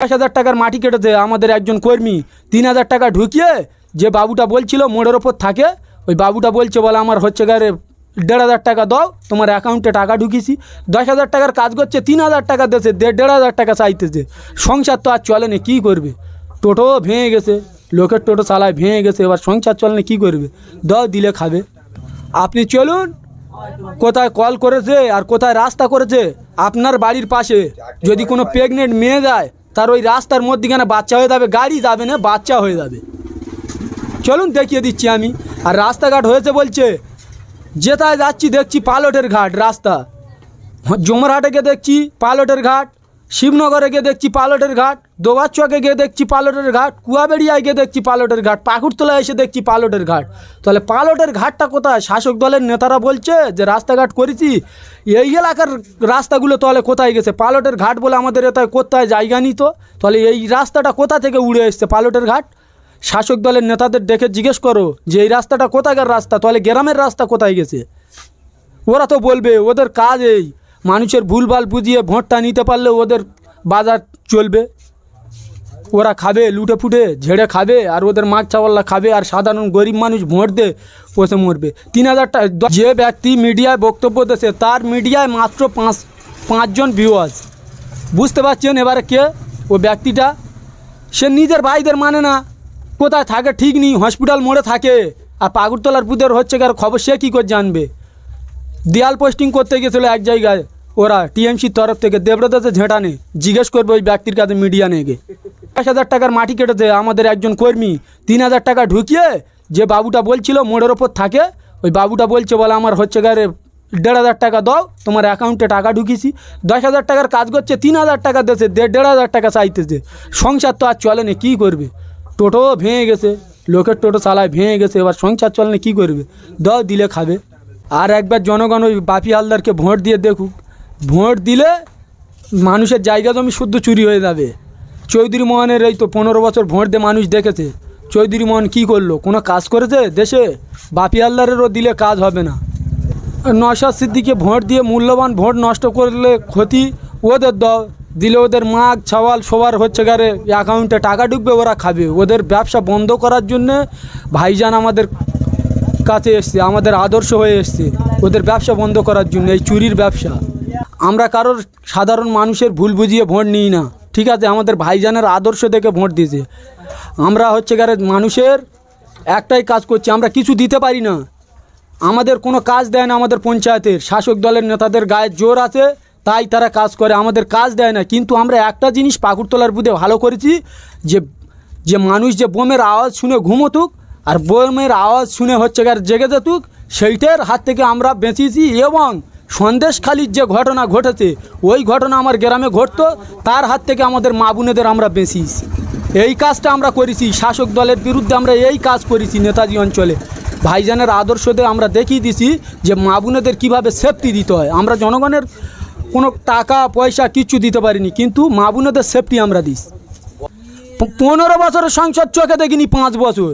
দশ হাজার টাকার মাটি কেটেছে আমাদের একজন কর্মী। তিন হাজার টাকা ঢুকিয়ে যে বাবুটা বলছিল মোড়ের ওপর থাকে, ওই বাবুটা বলছে, বলে আমার হচ্ছে গারে দেড় হাজার টাকা দাও, তোমার অ্যাকাউন্টে টাকা ঢুকিয়েছি। দশ হাজার টাকার কাজ করছে, তিন হাজার টাকা দিয়েছে দেড় হাজার টাকা চাইতেছে। সংসার তো আর চলে না, কী করবে? টোটো ভেঙে গেছে, লোকের টোটো চালায় ভেঙে গেছে, এবার সংসার চলে না, কী করবে? দাও, দিলে খাবে। আপনি চলুন, কোথায় কল করেছে আর কোথায় রাস্তা করেছে, আপনার বাড়ির পাশে। যদি কোনো প্রেগনেন্ট মেয়ে যায় তার ওই রাস্তার মধ্যেখানে বাচ্চা হয়ে যাবে, গাড়ি যাবে না, বাচ্চা হয়ে যাবে। চলুন দেখিয়ে দিচ্ছি আমি। আর রাস্তাঘাট হয়েছে বলছে, যেতায় যাচ্ছি দেখছি পালটের ঘাট, রাস্তা। জমরহাটে গিয়ে দেখছি পালটের ঘাট। শিবনগরে গিয়ে দেখছি পালটের ঘাট দোবাচ্চকে গিয়ে দেখছি পালটের ঘাট, কুয়াবেড়িয়ায় গিয়ে দেখছি পালটের ঘাট, পাকুড়তলায় এসে দেখছি পালটের ঘাট। তাহলে পালটের ঘাটটা কোথায়? শাসক দলের নেতারা বলছে যে, রাস্তাঘাট করেছি, এই এলাকার রাস্তাগুলো তাহলে কোথায় গেছে? পালটের ঘাট বলে আমাদের এটায় কোথায় জায়গা নিত তাহলে এই রাস্তাটা কোথা থেকে উড়ে এসছে পালটের ঘাট? শাসক দলের নেতাদের দেখে জিজ্ঞেস করো যে, এই রাস্তাটা কোথাকার রাস্তা? তাহলে গ্রামের রাস্তা কোথায় গেছে? ওরা তো বলবে, ওদের কাজ এই। মানুষের ভুলভাল বুঝিয়ে ভোটটা নিতে পারলে ওদের বাজার চলবে। ওরা খাবে, লুটে ফুটে ঝেড়ে খাবে, আর ওদের মাছ চাওয়াল্লা খাবে, আর সাধারণ গরিব মানুষ ভোট দে পচে মরবে। তিন হাজার যে ব্যক্তি মিডিয়ায় বক্তব্য দিয়েছে তার মিডিয়ায় মাত্র পাঁচ পাঁচজন ভিউয়ার্স বুঝতে পারছেন এবারে কে? ও ব্যক্তিটা। সে নিজের ভাইদের মানে না। কোথায় থাকে ঠিক নেই হসপিটাল মোড়ে থাকে। আর পাগুরতলার বুধের হচ্ছে কার খবর, সে কী করে জানবে? দেয়াল পোস্টিং করতে গেছিল এক জায়গায়। ওরা টিএমসির তরফ থেকে দেবব্রততে ঝেঁটানে জিজ্ঞেস করবে ওই ব্যক্তির কাছে মিডিয়া নিয়ে গিয়ে। দশ হাজার টাকার মাটি কেটেছে আমাদের একজন কর্মী, তিন হাজার টাকা ঢুকিয়ে যে বাবুটা বলছিল মোড়ের ওপর থাকে, ওই বাবুটা বলছে, বলে আমার হচ্ছে গারে দেড় হাজার টাকা দাও, তোমার অ্যাকাউন্টে টাকা ঢুকিয়েছি। দশ হাজার টাকার কাজ করছে, তিন হাজার টাকা দেড় দেড় হাজার টাকা চাইতেছে। সংসার তো আর চলে না, কী করবে? টোটো ভেঙে গেছে, লোকের টোটো চালায় ভেঙে গেছে, এবার সংসার চলে না, কী করবে? দাও, দিলে খাবে। আর একবার জনগণ ওই বাপি হালদারকে ভোট দিয়ে দেখুক। ভোট দিলে মানুষের জায়গা জমি শুদ্ধ চুরি হয়ে যাবে। চৌধুরী মোহনের এই তো পনেরো বছর ভোট দিয়ে মানুষ দেখেছে। চৌধুরী মোহন কী করল? কোনো কাজ করেছে দেশে? বাপি হালদারেরও দিলে কাজ হবে না। নশা সিদ্দিকে ভোট দিয়ে মূল্যবান ভোট নষ্ট করলে ক্ষতি ওদের দাও দিলে ওদের মাগ, ছাওয়াল সবার হচ্ছে গারে অ্যাকাউন্টে টাকা ঢুকবে, ওরা খাবে। ওদের ব্যবসা বন্ধ করার জন্যে ভাইজান আমাদের কাছে এসছে, আমাদের আদর্শ হয়ে এসছে। ওদের ব্যবসা বন্ধ করার জন্য, এই চুরির ব্যবসা। আমরা কারোর সাধারণ মানুষের ভুল বুঝিয়ে ভোট নিই না। ঠিক আছে, আমাদের ভাইজানের আদর্শ দেখে ভোট দিয়েছে। আমরা হচ্ছে গারে মানুষের একটাই কাজ করছি, আমরা কিছু দিতে পারি না। আমাদের কোনো কাজ দেয় না আমাদের পঞ্চায়েতের। শাসক দলের নেতাদের গায়ে জোর আছে, তাই তারা কাজ করে, আমাদের কাজ দেয় না। কিন্তু আমরা একটা জিনিস পাকুড়তলার বুধে ভালো করেছি, যে যে মানুষ যে বোমের আওয়াজ শুনে ঘুমোতুক আর বোমের আওয়াজ শুনে হচ্ছে গার জেগে যেতুক সেইটার হাত থেকে আমরা বেঁচেছি এবং সন্দেশখালির যে ঘটনা ঘটেছে, ওই ঘটনা আমার গ্রামে ঘটতো। তার হাত থেকে আমাদের মা বোনেদের আমরা বেঁচিয়েছি এই কাজটা আমরা করেছি, শাসক দলের বিরুদ্ধে আমরা এই কাজ করেছি নেতাজি অঞ্চলে। ভাইজানের আদর্শ দিয়ে আমরা দেখিয়ে দিছি যে মা বোনেদের কীভাবে সেফটি দিতে হয়। আমরা জনগণের কোনো টাকা, পয়সা কিচ্ছু দিতে পারিনি, কিন্তু মা বোনেদের সেফটি আমরা দিস পনেরো বছরের সংসদ চোখে দেখিনি পাঁচ বছর।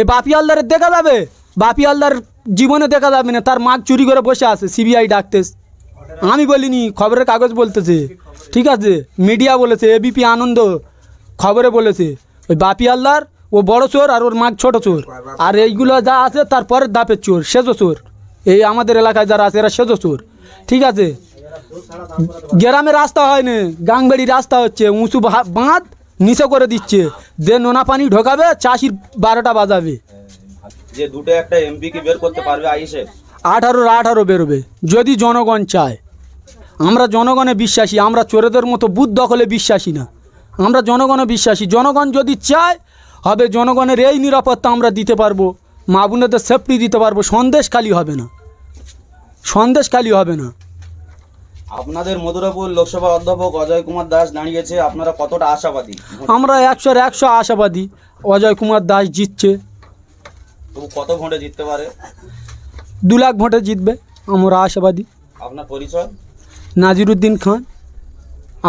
এ বাপি হালদারের দেখা যাবে? বাপি হালদার জীবনে দেখা যাবে না। তার মাগ চুরি করে বসে আছে সিবিআই ডাকতে আমি বলিনি, খবরের কাগজ বলতেছে। ঠিক আছে? মিডিয়া বলেছে এবিপি আনন্দ খবরে বলেছে। ওই বাপি হালদার, ও বড় চোর আর ওর মাগ ছোট চোর। আর এইগুলো যা আছে তারপরের দাপের চোর, সেজো চোর। এই আমাদের এলাকায় যারা আছে, এরা সেজো চোর। ঠিক আছে? গ্রামে রাস্তা হয় না গাংবাড়ি রাস্তা হচ্ছে, উঁচু বাঁধ নিচে করে দিচ্ছে। দে নোনা পানি ঢোকাবে চাষির বারোটা বাজাবে। যে দুটো একটা এমপি কি বের করতে পারবে আইসে আঠারোর আঠারো বেরোবে যদি জনগণ চায়। আমরা জনগণে বিশ্বাসী আমরা চোরেদের মতো বুথ দখলে বিশ্বাসী না। আমরা জনগণে বিশ্বাসী জনগণ যদি চায় হবে জনগণের এই নিরাপত্তা আমরা দিতে পারব মা বোনেদের সেফটি দিতে পারব সন্দেশ খালি হবে না। সন্দেশ খালি হবে না। আপনাদের মধুরাপুর লোকসভা অধ্যাপক অজয় কুমার দাস দাঁড়িয়েছে আপনারা কতটা আশাবাদী? আমরা একশোর একশো আশাবাদী। অজয় কুমার দাস জিতছে। তবু কত ভোটে জিততে পারে? দু লাখ ভোটে জিতবে আমরা আশাবাদী। আপনার পরিচয়? নাজিরুদ্দিন খান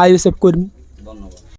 আইএসএফ কর্মী।